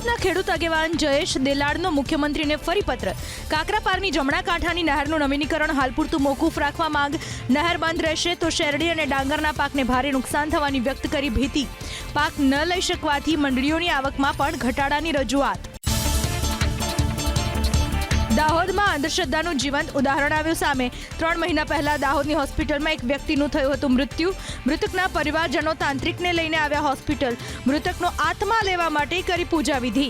સુરતના ખેડૂત આગેવાન જયેશ દેલાડનો મુખ્યમંત્રીને ફરી પત્ર. કાકરાપારની જમણા કાંઠાની નહેરનું નવીનીકરણ હાલ પૂરતું મોકૂફ રાખવા માંગ. નહેર બંધ રહેશે તો શેરડી અને ડાંગરના પાકને ભારે નુકસાન થવાની વ્યક્ત કરી ભીતિ. પાક ન લઈ શકવાથી મંડળીઓની આવકમાં પણ ઘટાડાની રજૂઆત. દાહોદમાં અંધશ્રદ્ધાનું જીવંત ઉદાહરણ આવ્યું સામે. ત્રણ મહિના પહેલા દાહોદની હોસ્પિટલમાં એક વ્યક્તિનું થયું હતું મૃત્યુ. મૃતકના પરિવારજનો તાંત્રિકને લઈને આવ્યા હોસ્પિટલ. મૃતકનો આત્મા લેવા માટે કરી પૂજા વિધિ.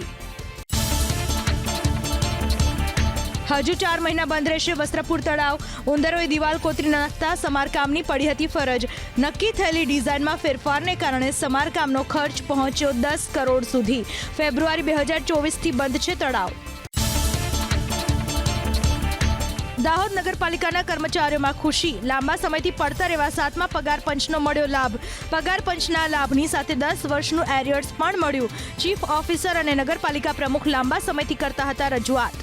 હજુ ચાર મહિના બંધ રહેશે વસ્ત્રપુર તળાવ. ઉંદરોએ દિવાલ કોતરી નાખતા સમારકામની પડી હતી ફરજ. નક્કી થયેલી ડિઝાઇનમાં ફેરફારને કારણે સમારકામનો ખર્ચ પહોંચ્યો દસ કરોડ સુધી. ફેબ્રુઆરી બે હજાર ચોવીસથી બંધ છે તળાવ. દાહોદ નગરપાલિકાના કર્મચારીઓમાં ખુશી. લાંબા સમયથી પડતર રહેવા સાતમા પગાર પંચનો મળ્યો લાભ. પગાર પંચના લાભની સાથે દસ વર્ષનું એરિયર્સ પણ મળ્યું. ચીફ ઓફિસર અને નગરપાલિકા પ્રમુખ લાંબા સમયથી કરતા હતા રજૂઆત.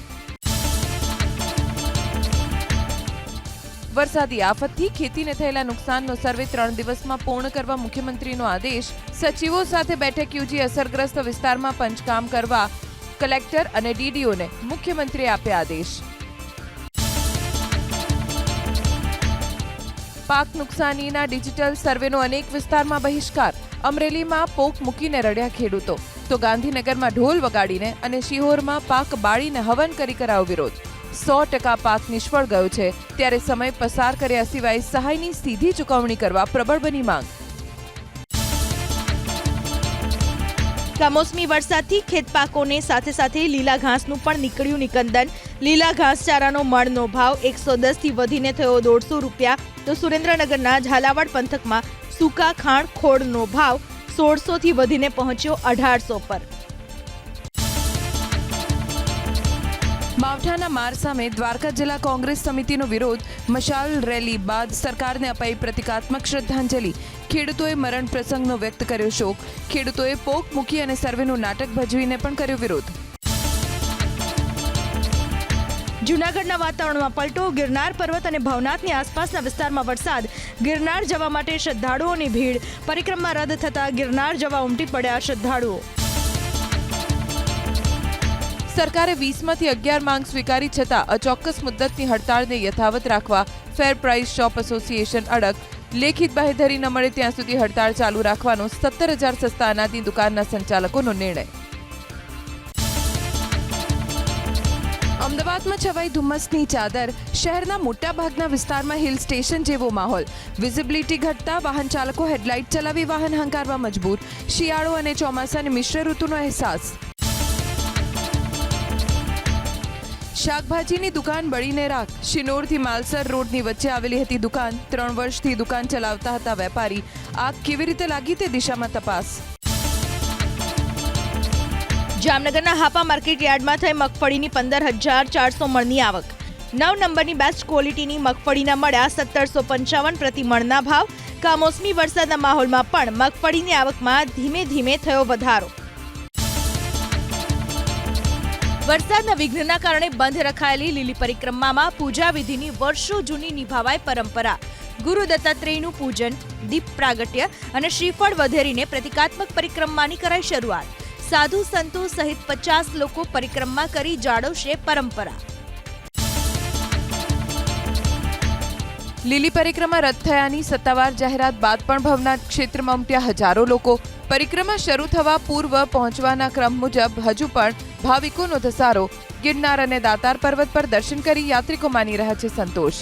વરસાદી આફતથી ખેતીને થયેલા નુકસાનનો સર્વે ત્રણ દિવસમાં પૂર્ણ કરવા મુખ્યમંત્રીનો આદેશ. સચિવો સાથે બેઠક યોજી અસરગ્રસ્ત વિસ્તારમાં પંચકામ કરવા કલેક્ટર અને ડીડીઓને મુખ્યમંત્રીએ આપ્યા આદેશ. પાક નુકસાનીના ડિજિટલ સર્વેનો અનેક વિસ્તારમાં બહિષ્કાર. અમરેલીમાં પોક મૂકીને રડ્યા ખેડૂતો. તો ગાંધીનગરમાં ઢોલ વગાડીને અને શિહોરમાં પાક બાળીને હવન કરી કરાવ વિરોધ. સો ટકા પાક નિષ્ફળ ગયો છે. ત્યારે સમય પસાર કર્યા સિવાય સહાયની સીધી ચૂકવણી કરવા પ્રબળ બની માંગ. કમોસમી વરસાદથી ખેતપાકોને સાથે સાથે લીલા ઘાસનું પણ નીકળ્યું નિકંદન. લીલા ઘાસચારાનો મળનો ભાવ એકસો દસથી વધીને થયો દોઢસો રૂપિયા. તો સુરેન્દ્રનગરના ઝાલાવાડ પંથકમાં સૂકા ખાણ ખોળનો ભાવ સોળસોથી વધીને પહોંચ્યો અઢારસો પર. માવઠાના માર સામે દ્વારકા જિલ્લા કોંગ્રેસ સમિતિનો વિરોધ, મશાલ રેલી બાદ સરકારને અપાઈ પ્રતિકાત્મક શ્રદ્ધાંજલિ. ખેડૂતોએ મરણ પ્રસંગનો વ્યક્ત કર્યો શોક. ખેડૂતોએ પોક મૂકી અને સર્વેનું નાટક ભજવીને પણ કર્યો વિરોધ. જૂનાગઢના વાતાવરણમાં પલટો ગિરનાર પર્વત અને ભવનાથની આસપાસના વિસ્તારમાં વરસાદ. ગિરનાર જવા માટે શ્રદ્ધાળુઓની ભીડ. પરિક્રમા રદ થતા ગિરનાર જવા ઉમટી પડ્યા શ્રદ્ધાળુઓ. સરકારે વીસમાંથી અગિયાર માંગ સ્વીકારી છતાં અચોક્કસ મુદ્દતની હડતાળને યથાવત રાખવા ફેર પ્રાઇસ શોપ એસોસિએશન અડગ. લેખિત બાહેધરી ન મળે ત્યાં સુધી હડતાળ ચાલુ રાખવાનો સત્તર હજાર સસ્તા અનાજની દુકાનના સંચાલકોનો નિર્ણય. અમદાવાદમાં છવાઈ ધુમ્મસની ચાદર. શહેરના મોટાભાગના વિસ્તારમાં હિલ સ્ટેશન જેવો માહોલ. વિઝિબિલિટી ઘટતા વાહન ચાલકો હેડલાઇટ ચલાવી વાહન હંકારવા મજબૂર. શિયાળો અને ચોમાસાની મિશ્ર ઋતુનો અહેસાસ. શાકભાજીની દુકાન બળીને રાખ. શિનોરથી માલસર રોડની વચ્ચે આવેલી હતી દુકાન. ત્રણ વર્ષથી દુકાન ચલાવતા હતા વેપારી. આગ કેવી રીતે લાગી તે દિશામાં તપાસ. જામનગરના હાપા માર્કેટ યાર્ડમાં થઈ મગફળીની પંદર હજાર ચારસો મણની આવક. નવ નંબરની બેસ્ટ ક્વોલિટીની મગફળીના મળ્યા સત્તરસો પંચાવન પ્રતિ મણના ભાવ. કમોસમી વરસાદના માહોલમાં પણ મગફળીની આવકમાં ધીમે ધીમે થયો વધારો. વરસાદના વિઘ્નના કારણે બંધ રખાયેલી લીલી પરિક્રમામાં પૂજા વિધિની વર્ષો જૂની નિભાવાય પરંપરા. ગુરુ દત્તાત્રેયનું પૂજન, દીપ પ્રાગટ્ય અને શ્રીફળ વધેરીને પ્રતિકાત્મક પરિક્રમાની કરાઈ શરૂઆત. સાધુ સંતો સહિત પચાસ લોકો પરિક્રમા કરી જાળવશે પરંપરા. લીલી પરિક્રમા રદ થયાની સત્તાવાર જાહેરાત બાદ પણ ભવનાથ ક્ષેત્રમાં ઉમટ્યા હજારો લોકો. પરિક્રમા શરૂ થવા પૂર્વ પહોંચવાના ક્રમ મુજબ હજુ પણ ભાવિકોનો ધસારો. ગિરનાર અને દાતાર પર્વત પર દર્શન કરી યાત્રિકો માની રહ્યા છે સંતોષ.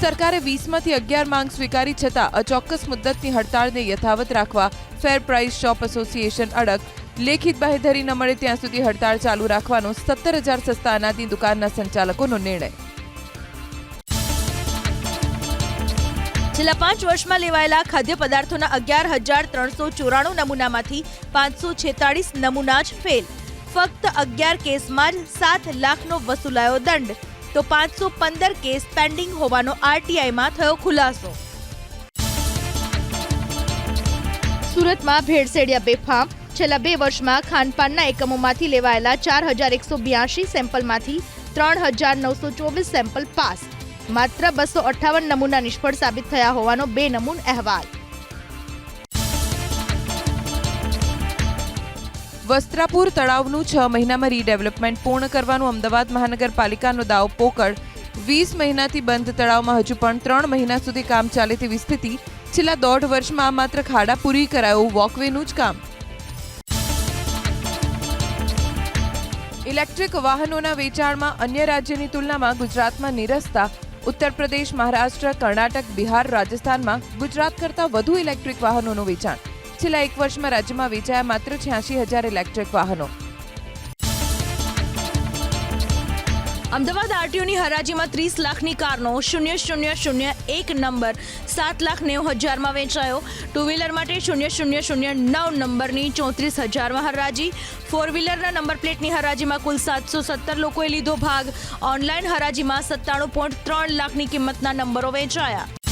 સરકારે વીસમાંથી અગિયાર માંગ સ્વીકારી છતાં અચોક્કસ મુદ્દતની હડતાળને યથાવત રાખવા ફેર પ્રાઇસ શોપ એસોસિએશન અડગ. લેખિત બાહેધરી ન મળે ત્યાં સુધી હડતાળ ચાલુ રાખવાનો સત્તર હજાર સસ્તા અનાજની દુકાનના સંચાલકોનો નિર્ણય. છેલ્લા પાંચ વર્ષમાં લેવાયેલા ખાદ્ય પદાર્થોના અગિયાર હજાર ત્રણસો ચોરાણું નમૂનામાંથી પાંચસો છેતાળીસ નમૂના જ ફેલ ફક્ત અગિયાર કેસમાં જ સાત લાખનો વસૂલાયો દંડ. તો પાંચસો પંદર કેસ પેન્ડિંગ હોવાનો આરટીઆઈમાં થયો ખુલાસો. સુરતમાં ભેળસેડિયા બેફામ. છેલ્લા બે વર્ષમાં ખાનપાનના એકમોમાંથી લેવાયેલા ચાર હજાર એકસો બ્યાસી સેમ્પલમાંથી ત્રણ હજાર નવસો ચોવીસ સેમ્પલ પાસ. માત્ર બસો અઠ્ઠાવન નમૂના નિષ્ફળ સાબિત થયા હોવાનો બે નમૂન અહેવાલ. વસ્ત્રાપુર તળાવનું છ મહિનામાં રીડેવલપમેન્ટ પૂર્ણ કરવાનું અમદાવાદ મહાનગરપાલિકાનો દાવ પોકળ. વીસ મહિનાથી બંધ તળાવમાં હજુ પણ ત્રણ મહિના સુધી કામ ચાલે તેવી સ્થિતિ. છેલ્લા દોઢ વર્ષમાં માત્ર ખાડા પૂરી કરાયું વોકવેનું જ કામ. ઇલેક્ટ્રિક વાહનોના વેચાણમાં અન્ય રાજ્યની તુલનામાં ગુજરાતમાં નિરસતા. ઉત્તર પ્રદેશ, મહારાષ્ટ્ર, કર્ણાટક, બિહાર, રાજસ્થાનમાં ગુજરાત કરતાં વધુ ઇલેક્ટ્રિક વાહનોનું વેચાણ. છેલ્લા એક વર્ષમાં રાજ્યમાં વેચાયા માત્ર છ્યાસી હજાર ઇલેક્ટ્રિક વાહનો. અમદાવાદ આરટીઓની હરાજીમાં ત્રીસ લાખની કારનો શૂન્ય શૂન્ય શૂન્ય એક નંબર. સાત લાખ નેવું હજારમાં વેચાયો. ટુ વ્હીલર માટે શૂન્ય શૂન્ય શૂન્ય નવ નંબરની ચોત્રીસ હજારમાં હરાજી. ફોર વ્હીલરના નંબર પ્લેટની હરાજીમાં કુલ સાતસો સત્તર લોકોએ લીધો ભાગ. ઓનલાઈન હરાજીમાં સત્તાણું પોઈન્ટ ત્રણ લાખની કિંમતના નંબરો વેચાયા.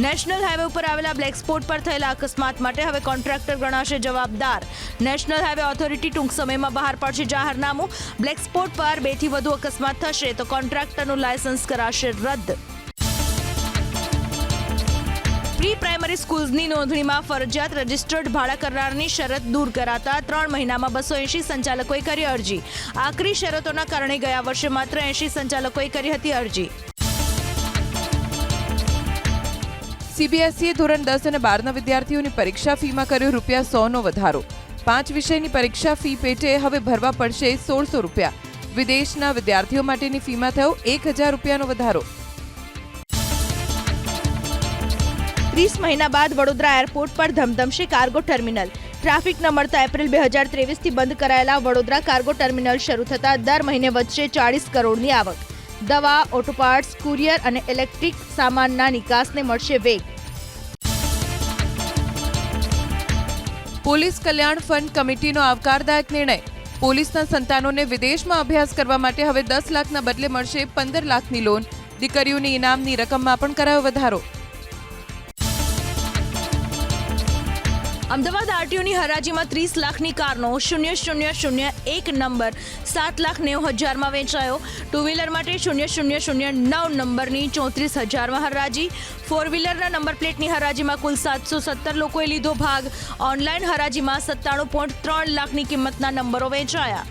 નેશનલ હાઈવે ઉપર આવેલા બ્લેક સ્પોટ પર થયેલા અકસ્માત માટે હવે કોન્ટ્રાક્ટર ગણાશે જવાબદાર. નેશનલ હાઈવે ઓથોરિટી ટૂંક સમયમાં બહાર પાડશે જાહેરનામું. બ્લેક સ્પોટ પર બેથી વધુ અકસ્માત થશે તો કોન્ટ્રાક્ટરનું લાયસન્સ કરાશે રદ. પ્રી પ્રાઇમરી સ્કૂલ્સની નોંધણીમાં ફરજિયાત રજિસ્ટર્ડ ભાડા કરનારની શરત દૂર કરાતા ત્રણ મહિનામાં બસો એંશી સંચાલકોએ કરી અરજી. આકરી શરતોના કારણે ગયા વર્ષે માત્ર એંશી સંચાલકોએ કરી હતી અરજી. સીબીએસઈએ ધોરણ દસ અને બારના વિદ્યાર્થીઓની પરીક્ષા ફીમાં કર્યો રૂપિયા સોનો વધારો. પાંચ વિષયની પરીક્ષા ફી પેટે હવે ભરવા પડશે સોળસો રૂપિયા. વિદેશના વિદ્યાર્થીઓ માટેની ફીમાં થયો એક હજાર રૂપિયાનો વધારો. ત્રીસ મહિના બાદ વડોદરા એરપોર્ટ પર ધમધમશે કાર્ગો ટર્મિનલ. ટ્રાફિક ન મળતા એપ્રિલ બે હજાર ત્રેવીસથી બંધ કરાયેલા વડોદરા કાર્ગો ટર્મિનલ શરૂ થતાં દર મહિને વધશે ચાળીસ કરોડની આવક. દવા ઓટો પાર્ટ્સ કુરિયર અને ઇલેક્ટ્રિક સામાનના નિકાસને મળશે વેગ. પોલીસ કલ્યાણ ફંડ કમિટીનો આવકારદાયક નિર્ણય. પોલીસના સંતાનોને વિદેશમાં અભ્યાસ કરવા માટે હવે દસ લાખના બદલે મળશે પંદર લાખની લોન. દીકરીઓની ઇનામની રકમમાં પણ કરાયો વધારો. અમદાવાદ આરટીઓની હરાજીમાં ત્રીસ લાખની કારનો શૂન્ય શૂન્ય શૂન્ય એક નંબર. સાત લાખ નેવું હજારમાં વેચાયો. ટુ વ્હીલર માટે શૂન્ય શૂન્ય શૂન્ય નવ નંબરની ચોત્રીસ હજારમાં હરાજી. ફોર વ્હીલરના નંબર પ્લેટની હરાજીમાં કુલ સાતસો સત્તર લોકોએ લીધો ભાગ. ઓનલાઈન હરાજીમાં સત્તાણું પોઈન્ટ ત્રણ લાખની કિંમતના નંબરો વેચાયા.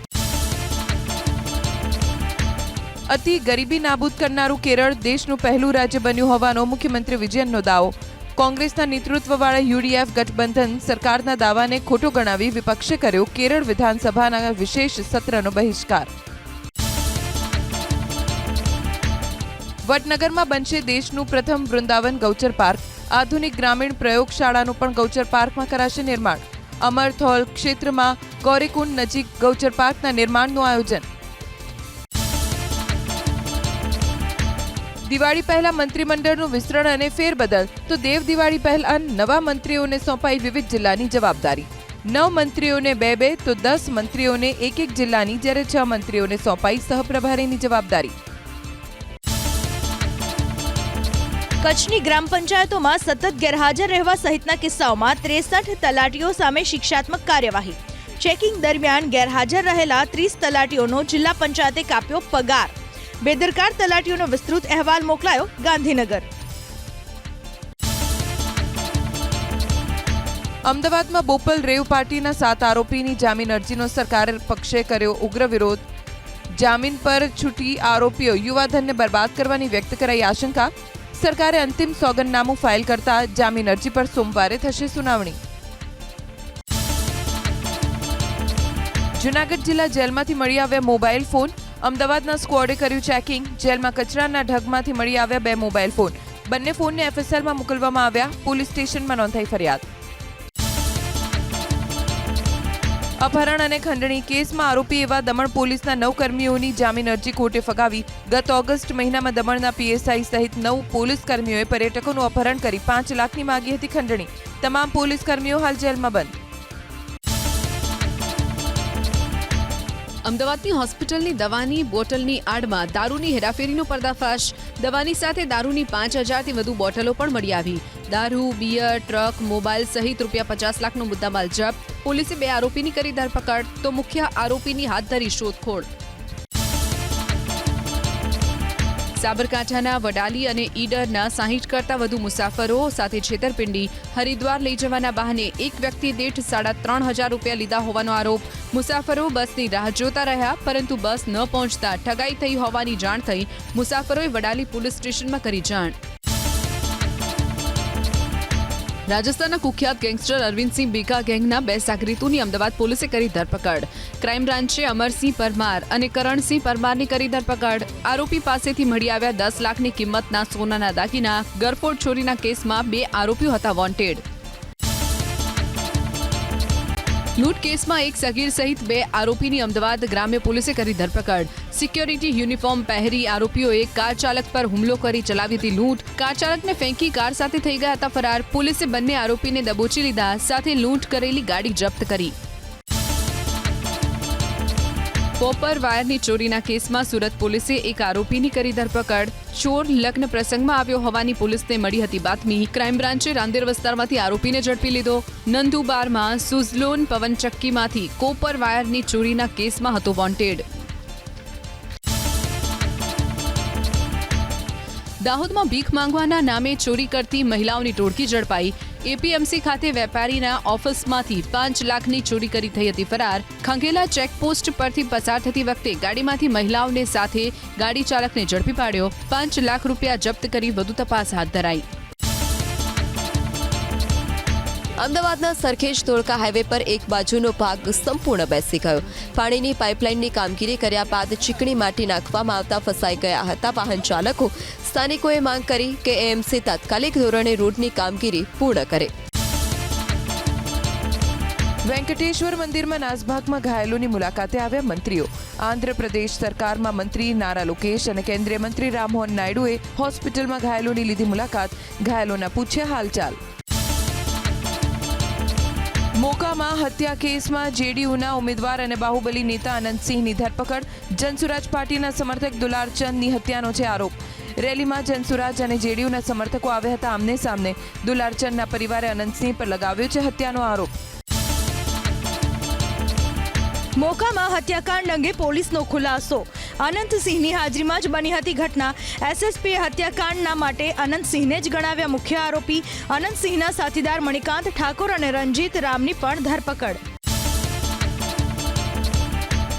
અતિ ગરીબી નાબૂદ કરનારું કેરળ દેશનું પહેલું રાજ્ય બન્યું હોવાનો મુખ્યમંત્રી વિજયનનો દાવો. કોંગ્રેસના નેતૃત્વવાળા યુડીએફ ગઠબંધન સરકારના દાવાને ખોટો ગણાવી વિપક્ષે કર્યો કેરળ વિધાનસભાના વિશેષ સત્રનો બહિષ્કાર. વડનગરમાં બનશે દેશનું પ્રથમ વૃંદાવન ગૌચર પાર્ક. આધુનિક ગ્રામીણ પ્રયોગશાળાનું પણ ગૌચર પાર્કમાં કરાશે નિર્માણ. અમરથોલ ક્ષેત્રમાં ગૌરીકુંડ નજીક ગૌચર પાર્કના નિર્માણનું આયોજન. દિવાળી પહેલા મંત્રીમંડળનું વિસ્તરણ અને ફેરબદલ તો દેવ દિવાળી પહેલા નવા મંત્રીઓને સોંપાઈ વિવિધ જિલ્લાની જવાબદારી. નવ મંત્રીઓને બે બે તો દસ મંત્રીઓને એક એક જિલ્લાની જ્યારે છ મંત્રીઓને સોંપાઈ સહપ્રભારીની જવાબદારી. કચ્છની ગ્રામ પંચાયતોમાં સતત ગેરહાજર રહેવા સહિતના કિસ્સાઓમાં ત્રેસઠ તલાટીઓ સામે શિક્ષાત્મક કાર્યવાહી. ચેકિંગ દરમિયાન ગેરહાજર રહેલા ત્રીસ તલાટીઓનો જિલ્લા પંચાયતે કાપ્યો પગાર. બેદરકાર તલાટીઓનો વિસ્તૃત અહેવાલ મોકલાયો ગાંધીનગર. અમદાવાદમાં બોપલ રેવ પાર્ટીના સાત આરોપીની જામીન અરજીનો સરકાર પક્ષે કર્યો ઉગ્ર વિરોધ. જામીન પર છૂટી આરોપીઓ યુવાધનને બરબાદ કરવાની વ્યક્ત કરાઈ આશંકા. સરકારે અંતિમ સોગંદનામું ફાઇલ કરતા જામીન અરજી પર સોમવારે થશે સુનાવણી. જુનાગઢ જિલ્લા જેલમાંથી મળી આવ્યા મોબાઈલ ફોન અમદાવાદના સ્કવોડે કર્યું ચેકિંગ. જેલમાં કચરાના ઢગમાંથી મળી આવ્યા બે મોબાઈલ ફોન. બંને ફોનને એફએસએલમાં મોકલવામાં આવ્યા. પોલીસ સ્ટેશનમાં નોંધાઈ ફરિયાદ. અપહરણ અને ખંડણી કેસમાં આરોપી એવા દમણ પોલીસના નવ કર્મીઓની જામીન અરજી કોર્ટે ફગાવી. ગત ઓગસ્ટ મહિનામાં દમણના પીએસઆઈ સહિત નવ પોલીસ કર્મીઓએ પર્યટકોનું અપહરણ કરી પાંચ લાખની માગી હતી ખંડણી. તમામ પોલીસ કર્મીઓ હાલ જેલમાં બંધ. અમદાવાદની હોસ્પિટલની દવાની બોટલની આડમાં દારૂની હેરાફેરીનો પર્દાફાશ. દવાની સાથે દારૂની પાંચ હજારથી વધુ બોટલો પણ મળી આવી. દારૂ, બિયર, ટ્રક, મોબાઈલ સહિત રૂપિયા પચાસ લાખનો મુદ્દામાલ જપ્ત. પોલીસે બે આરોપીની કરી ધરપકડ. તો મુખ્ય આરોપીની હાથ ધરી શોધખોળ. સાબરકાંઠાના વડાલી અને ઈડરના સાહીઠ કરતાં વધુ મુસાફરો સાથે છેતરપિંડી. હરિદ્વાર લઈ જવાના બહાને એક વ્યક્તિ દીઠ સાડા ત્રણ હજાર રૂપિયા લીધા હોવાનો આરોપ. મુસાફરો બસની રાહ જોતા રહ્યા, પરંતુ બસ ન પહોંચતા ઠગાઈ થઈ હોવાની જાણ થઈ. મુસાફરોએ વડાલી પોલીસ સ્ટેશનમાં કરી જાણ. રાજસ્થાનના કુખ્યાત ગેંગસ્ટર અરવિંદસિંહ બીકા ગેંગના બે સાગરીતોની અમદાવાદ પોલીસે કરી ધરપકડ. ક્રાઇમ બ્રાન્ચે અમરસિંહ પરમાર અને કરણસિંહ પરમારની કરી ધરપકડ. આરોપી પાસેથી મળી આવ્યા દસ લાખની કિંમતના સોનાના દાગીના ગરફોડ ચોરીના કેસમાં બે આરોપીઓ હતા વોન્ટેડ લૂંટ કેસમાં એક સગીર સહિત બે આરોપીની અમદાવાદ ગ્રામ્ય પોલીસે કરી ધરપકડ. સિક્યોરિટી યુનિફોર્મ પહેરી આરોપીઓએ કાર ચાલક પર હુમલો કરી ચલાવી હતી લૂંટ. કાર ચાલકને ફેંકી કાર સાથે થઈ ગયા હતા ફરાર. પોલીસે બંને આરોપીને દબોચી લીધા, સાથે લૂંટ કરેલી ગાડી જપ્ત કરી. કોપર વાયરની ચોરીના કેસમાં સુરત પોલીસે એક આરોપીની કરી ધરપકડ. ચોર લગ્ન પ્રસંગમાં આવ્યો હોવાની પોલીસને મળી હતી બાતમી. ક્રાઇમ બ્રાન્ચે રાંદેર વિસ્તારમાંથી આરોપીને ઝડપી લીધો. નંદુબારમાં સુઝલોન પવનચક્કીમાંથી કોપર વાયરની ચોરીના કેસમાં હતો વોન્ટેડ. દાહોદમાં ભીખ માંગવાના નામે ચોરી કરતી મહિલાઓની ટોળકી ઝડપાઈ. એપીએમસી ખાતે વેપારીના ઓફિસમાંથી પાંચ લાખની ચોરી કરી થઈ હતી ફરાર. ખંગેલા ચેકપોસ્ટ પરથી પસાર થતી વખતે ગાડીમાંથી મહિલાઓને સાથે ગાડી ચાલકને ઝડપી પાડ્યો. પાંચ લાખ રૂપિયા જપ્ત કરી વધુ તપાસ હાથ ધરાઈ. અમદાવાદના સરખેજ ધોળકા હાઈવે પર એક બાજુનો ભાગ સંપૂર્ણ બેસી ગયો. પાણીની પાઇપલાઇનની કામગીરી કર્યા બાદ ચીકણી માટી નાખવામાં આવતા ફસાઈ ગયા હતા. વાહન ચાલકો સ્થાનિકોએ માંગ કરી કે એએમસી તાત્કાલિક ધોરણે રોડની કામગીરી પૂર્ણ કરે. વેંકટેશ્વર મંદિરમાં નાસભાગમાં ઘાયલોની મુલાકાતે આવ્યા મંત્રીઓ. આંધ્રપ્રદેશ સરકારમાં મંત્રી નારા લોકેશ અને કેન્દ્રીય મંત્રી રામમોહન નાયડુએ હોસ્પિટલમાં ઘાયલોની લીધી મુલાકાત. ઘાયલોના પૂછ્યા હાલચાલ. મોકામાં હત્યા કેસમાં જેડીયુના ઉમેદવાર અને બાહુબલી નેતા અનંતસિંહની ધરપકડ. જનસુરાજ પાર્ટીના સમર્થક દુલારચંદની હત્યાનો છે આરોપ. રેલીમાં જનસુરાજ અને જેડીયુના સમર્થકો આવ્યા હતા આમને સામને. દુલારચંદના પરિવારે અનંતસિંહ પર લગાવ્યો છે હત્યાનો આરોપ. મોકામાં હત્યાકાંડ અંગે પોલીસનો ખુલાસો. અનંતસિંહની હાજરીમાં જ બની હતી ઘટના. એસએસપીએ હત્યાકાંડના માટે અનંતસિંહને જ ગણાવ્યા મુખ્ય આરોપી. અનંતસિંહના સાથીદાર મણિકાંત ઠાકોર અને રંજીત રામની પણ ધરપકડ.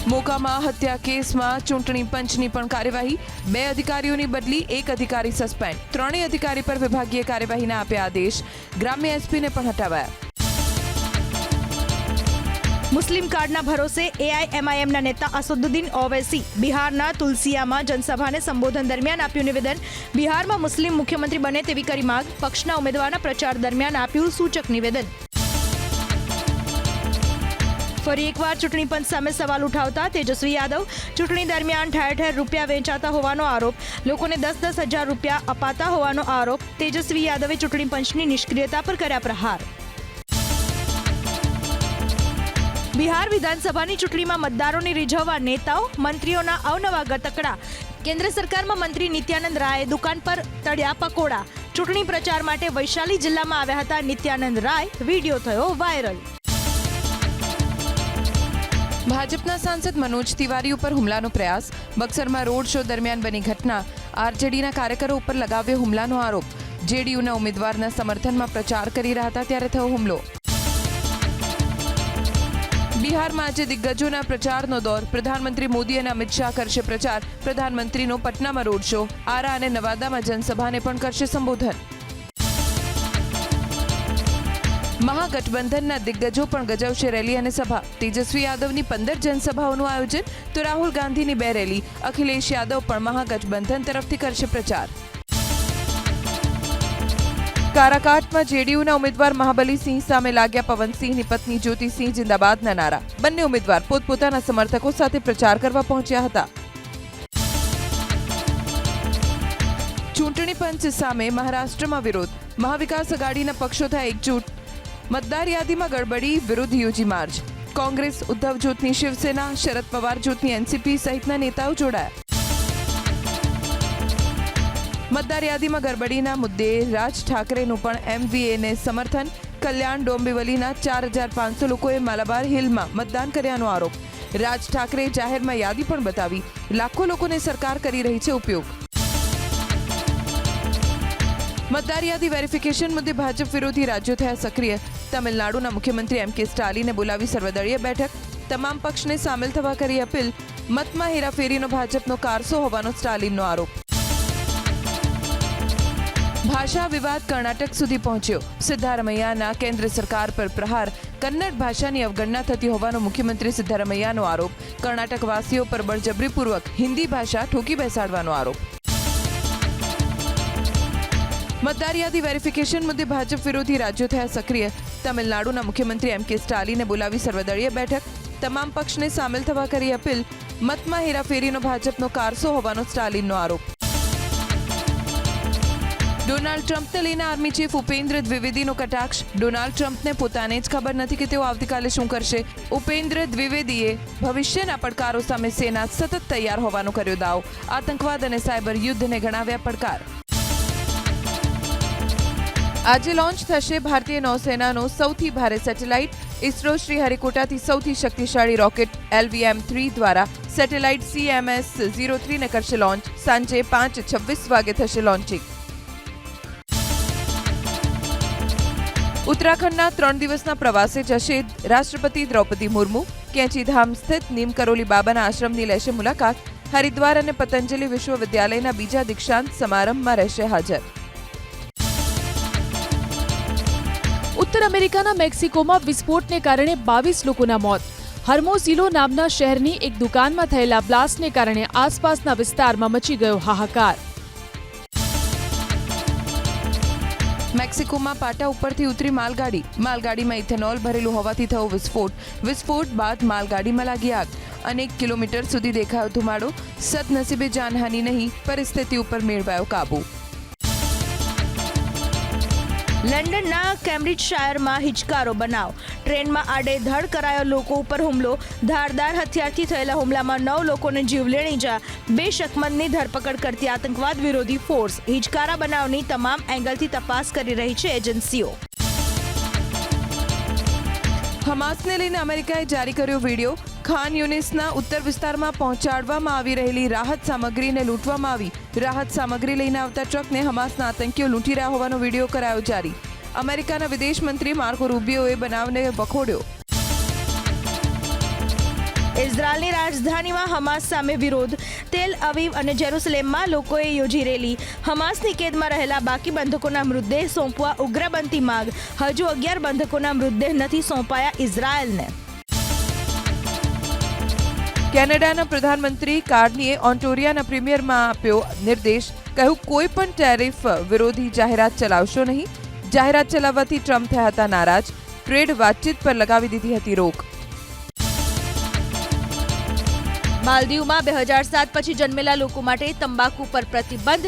મોકામાં હત્યા કેસમાં ચૂંટણી પંચની પણ કાર્યવાહી. બે અધિકારીઓની બદલી, એક અધિકારી સસ્પેન્ડ. ત્રણેય અધિકારી પર વિભાગીય કાર્યવાહીના આપ્યા આદેશ. ગ્રામ્ય એસપીને પણ હટાવાયા. મુસ્લિમ કાર્ડના ભરોસે એઆઈએમઆઈએમના નેતા અસદુદ્દીન ઓવૈસી બિહારના તુલસિયામાં જનસભાને સંબોધન દરમિયાન આપ્યું નિવેદન. બિહારમાં મુસ્લિમ મુખ્યમંત્રી બને તેવી કરી માંગ. પક્ષના ઉમેદવારના પ્રચાર દરમિયાન આપ્યું સૂચક નિવેદન. ફરી એકવાર ચૂંટણી પંચ સામે સવાલ ઉઠાવતા તેજસ્વી યાદવ. ચૂંટણી દરમિયાન ઠેર ઠેર રૂપિયા વેચાતા હોવાનો આરોપ. લોકોને દસ દસ હજાર રૂપિયા અપાતા હોવાનો આરોપ. તેજસ્વી યાદવે ચૂંટણી પંચની નિષ્ક્રિયતા પર કર્યા પ્રહાર. બિહાર વિધાનસભાની ચૂંટણીમાં મતદારોને રીઝવવા નેતાઓ, મંત્રીઓના અવનવા ગતકડા. કેન્દ્ર સરકારમાં મંત્રી નિત્યાનંદ રાયે દુકાન પર તળ્યા પકોડા. ચૂંટણી પ્રચાર માટે વૈશાલી જિલ્લામાં આવ્યા હતા નિત્યાનંદ રાય. વીડિયો થયો વાયરલ. ભાજપના સાંસદ મનોજ તિવારી ઉપર હુમલાનો પ્રયાસ. બક્સરમાં રોડ શો દરમિયાન બની ઘટના. આરજેડીના કાર્યકરો ઉપર લગાવ્યો હુમલાનો આરોપ. જેડીયુના ઉમેદવારના સમર્થનમાં પ્રચાર કરી રહ્યા હતા ત્યારે થયો હુમલો. બિહારમાં આજે દિગ્ગજોના પ્રચારનો દોર. પ્રધાનમંત્રી મોદી અને અમિત શાહ કરશે પ્રચાર. પ્રધાનમંત્રીનો પટનામાં રોડ શો. આરા અને નવાદામાં જનસભાને પણ કરશે સંબોધન. મહાગઠબંધનના દિગ્ગજો પણ ગજવશે રેલી અને સભા. તેજસ્વી યાદવની પંદર જનસભાઓનું આયોજન. તો રાહુલ ગાંધીની બે રેલી. અખિલેશ યાદવ પણ મહાગઠબંધન તરફથી કરશે પ્રચાર. કારાકાટમાં જેડીયુના ઉમેદવાર મહાબલીસિંહ સામે લાગ્યા પવનસિંહની પત્ની જ્યોતિસિંહ જિંદાબાદના નારા. બંને ઉમેદવાર પોતપોતાના સમર્થકો સાથે પ્રચાર કરવા પહોંચ્યા હતા. ચૂંટણી પંચ સામે મહારાષ્ટ્રમાં વિરોધ. મહાવિકાસ અઘાડીના પક્ષો થયા એકજૂટ. મતદાર યાદીમાં ગડબડી વિરુદ્ધ યુજી માર્ચ. કોંગ્રેસ ઉદ્ધવ જૂથની શિવસેના, શરદ પવાર જૂથની એનસીપી સહિતના નેતાઓ જોડાયા. મતદાર યાદીમાં ગરબડીના મુદ્દે રાજ ઠાકરેનું પણ એમવીએને સમર્થન. કલ્યાણ ડોંબિવલીના ચાર હજાર પાંચસો લોકોએ માલાબાર હિલમાં મતદાન કર્યાનો આરોપ. રાજ ઠાકરે જાહેરમાં યાદી પણ બતાવી. લાખો લોકોને સરકાર કરી રહી છે ઉપયોગ. મતદાર યાદી વેરિફિકેશન મુદ્દે ભાજપ વિરોધી રાજ્યો થયા સક્રિય. તમિલનાડુના મુખ્યમંત્રી એમ કે સ્ટાલિને બોલાવી સર્વદળીય બેઠક. તમામ પક્ષને સામેલ થવા કરી અપીલ. મતમાં હેરાફેરીનો ભાજપનો કારસો હોવાનો સ્ટાલિનનો આરોપ. ભાષા વિવાદ કર્ણાટક સુધી પહોંચ્યો. સિદ્ધારમૈયાના કેન્દ્ર સરકાર પર પ્રહાર. કન્નડ ભાષાની અવગણના થતી હોવાનો મુખ્યમંત્રી સિદ્ધારમૈયાનો આરોપ. કર્ણાટક વાસીઓ પર બળજબરીપૂર્વક હિન્દી ભાષા ઠોકી બેસાડવાનો આરોપ. મતદાર યાદી વેરિફિકેશન મુદ્દે ભાજપ વિરોધી રાજ્યો થયા સક્રિય. તમિલનાડુના મુખ્યમંત્રી એમ કે સ્ટાલિને બોલાવી સર્વદળીય બેઠક. તમામ પક્ષને સામેલ થવા કરી અપીલ. મતમાં હેરાફેરીનો ભાજપનો કારસો હોવાનો સ્ટાલિનનો આરોપ. ડોનાલ્ડ ટ્રમ્પને લઈને આર્મી ચીફ ઉપેન્દ્ર દ્વિવેદીનો કટાક્ષ. ડોનાલ્ડ ટ્રમ્પને પોતાને જ ખબર નથી કે તેઓ આવતીકાલે શું કરશે. ઉપેન્દ્ર દ્વિવેદીએ ભવિષ્યના પડકારો સામે સેના સતત તૈયાર હોવાનો કર્યો દાવ. આતંકવાદ અને સાયબર યુદ્ધને ગણાવ્યા પડકાર. આજે લોન્ચ થશે ભારતીય નૌસેનાનો સૌથી ભારે સેટેલાઇટ. ઇસરો શ્રી હરિકોટાથી સૌથી શક્તિશાળી રોકેટ એલવીએમ થ્રી દ્વારા સેટેલાઇટ સીએમએસ ઝીરો થ્રીને કરશે લોન્ચ. સાંજે પાંચ છવ્વીસ વાગે થશે લોન્ચિંગ. ઉત્તરાખંડના ત્રણ દિવસના પ્રવાસે જશે રાષ્ટ્રપતિ દ્રૌપદી મુર્મુ. કેંચીધામ સ્થિત નીમકરોલી બાબાના આશ્રમની લેશે મુલાકાત. હરિદ્વાર અને પતંજલિ વિશ્વવિદ્યાલયના બીજા દીક્ષાંત સમારંભમાં રહેશે હાજર. ઉત્તર અમેરિકાના મેક્સિકોમાં વિસ્ફોટને કારણે બાવીસ લોકોના મોત. હર્મોઝિલો નામના શહેરની એક દુકાનમાં થયેલા બ્લાસ્ટને કારણે આસપાસના વિસ્તારમાં મચી ગયો હાહાકાર. મેક્સિકોમાં પાટા ઉપરથી ઉતરી માલગાડી, માલગાડીમાં ઇથેનોલ ભરેલું હોવાથી થયો વિસ્ફોટ. વિસ્ફોટ બાદ માલગાડીમાં લાગી આગ. અનેક કિલોમીટર સુધી દેખાયો ધુમાડો. સદનસીબે જાનહાનિ નહીં, પરિસ્થિતિ ઉપર મેળવાયો કાબુ. લંડનના કેમ્બ્રિજ શાયરમાં હિચકારો બનાવ. ટ્રેનમાં આડેધડ કરાયો લોકો ઉપર હુમલો. ધારદાર હથિયારથી થયેલા હુમલામાં નવ લોકોને જીવલેણ ઈજા બે શકમંદની ધરપકડ કરતી આતંકવાદ વિરોધી ફોર્સ હિચકારા બનાવની તમામ એંગલથી તપાસ કરી રહી છે એજન્સીઓ. હમાસને લઈને અમેરિકાએ જારી કર્યો વીડિયો. ખાન યુનિસના ઉત્તર વિસ્તારમાં પહોંચાડવામાં આવી રહેલી રાહત સામગ્રીને લૂંટવામાં આવી. રાહત સામગ્રી લઈને આવતા ટ્રકને હમાસના આતંકીઓ લૂંટી રહ્યા હોવાનો વીડિયો કરાયો જારી. અમેરિકાના વિદેશ મંત્રી માર્કો રૂબિયોએ બનાવને વખોડ્યો. ઇઝરાયલની રાજધાનીમાં હમાસ સામે વિરોધ. તેલ અવીવ અને જેરુસલેમમાં લોકોએ યોજી રેલી. હમાસની કેદમાં રહેલા બાકી બંધકોના મૃતદેહ સોંપવા ઉગ્રબંધી માગ. હજુ અગિયાર બંધકોના મૃતદેહ નથી સોંપાયા ઇઝરાયલને. કેનેડાના પ્રધાનમંત્રી કાર્નીએ ઓન્ટોરિયાના પ્રીમિયરમાં આપ્યો નિર્દેશ. કહ્યું કોઈ પણ ટેરિફ વિરોધી જાહેરાત ચલાવશો નહીં. જાહેરાત ચલાવવાથી ટ્રમ્પ થયા હતા નારાજ. ટ્રેડ વાતચીત પર લગાવી દીધી હતી રોક. માલદીવમાં બે હજાર સાત પછી જન્મેલા લોકો માટે તંબાકુ પર પ્રતિબંધ.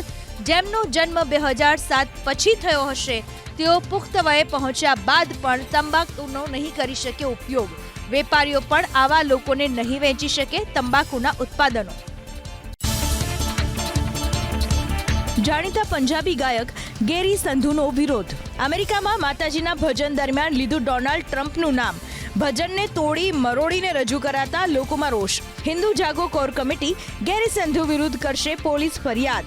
જેમનો જન્મ બે હજાર સાત પછી થયો હશે, તેઓ પુખ્ત વયે પહોંચ્યા બાદ પણ તંબાકુનો નહીં કરી શકે ઉપયોગ. વેપારીઓ પણ આવા લોકોને નહીં વેચી શકે તંબાકુના ઉત્પાદનો. જાણીતા પંજાબી ગાયક ગેરી સંધુનો વિરોધ. અમેરિકામાં માતાજીના ભજન દરમિયાન લીધું ડોનાલ્ડ ટ્રમ્પનું નામ. ભજનને તોડી મરોડીને રજૂ કરાતા લોકોમાં રોષ. હિન્દુ જાગો કોર કમિટી ગેરી સંધુ વિરુદ્ધ કરશે પોલીસ ફરિયાદ.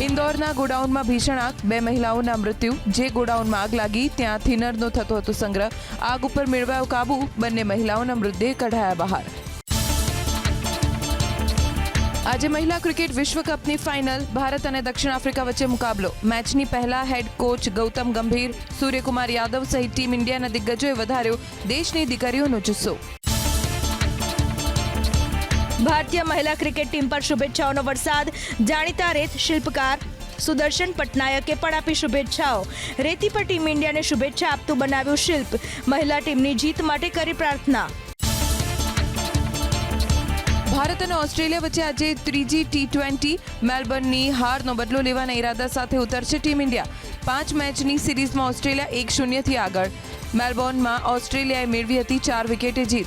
ઇન્દોરના ગોડાઉનમાં ભીષણ આગ. બે મહિલાઓના મૃત્યુ. જે ગોડાઉનમાં આગ લાગી ત્યાં થિનરનો થતો હતો સંગ્રહ. આગ ઉપર મેળવાયો કાબુ. બંને મહિલાઓના મૃતદેહ કઢાયા બહાર. આજે મહિલા ક્રિકેટ વિશ્વકપની ફાઇનલ. ભારત અને દક્ષિણ આફ્રિકા વચ્ચે મુકાબલો. મેચની પહેલા હેડ કોચ ગૌતમ ગંભીર, સૂર્યકુમાર યાદવ સહિત ટીમ ઇન્ડિયાના દિગ્ગજોએ વધાર્યો દેશની દીકરીઓનો જુસ્સો. ભારતીય મહિલા ક્રિકેટ ટીમ પર શુભેચ્છાઓનો વરસાદ. જાણીતા રેત શિલ્પકાર સુદર્શન પટનાયકે પણ આપી શુભેચ્છાઓ. રેતી પર ટીમ ઇન્ડિયાને શુભેચ્છા આપતું બનાવ્યું શિલ્પ. મહિલા ટીમની જીત માટે કરી પ્રાર્થના. ભારત અને ઓસ્ટ્રેલિયા વચ્ચે આજે ત્રીજી ટી ટ્વેન્ટી મેલબર્નની હારનો બદલો લેવાના ઈરાદા સાથે ઉતરશે ટીમ ઇન્ડિયા. પાંચ મેચની સિરીઝમાં ઓસ્ટ્રેલિયા એક શૂન્યથી આગળ. મેલબોર્નમાં ઓસ્ટ્રેલિયાએ મેળવી હતી ચાર વિકેટે જીત.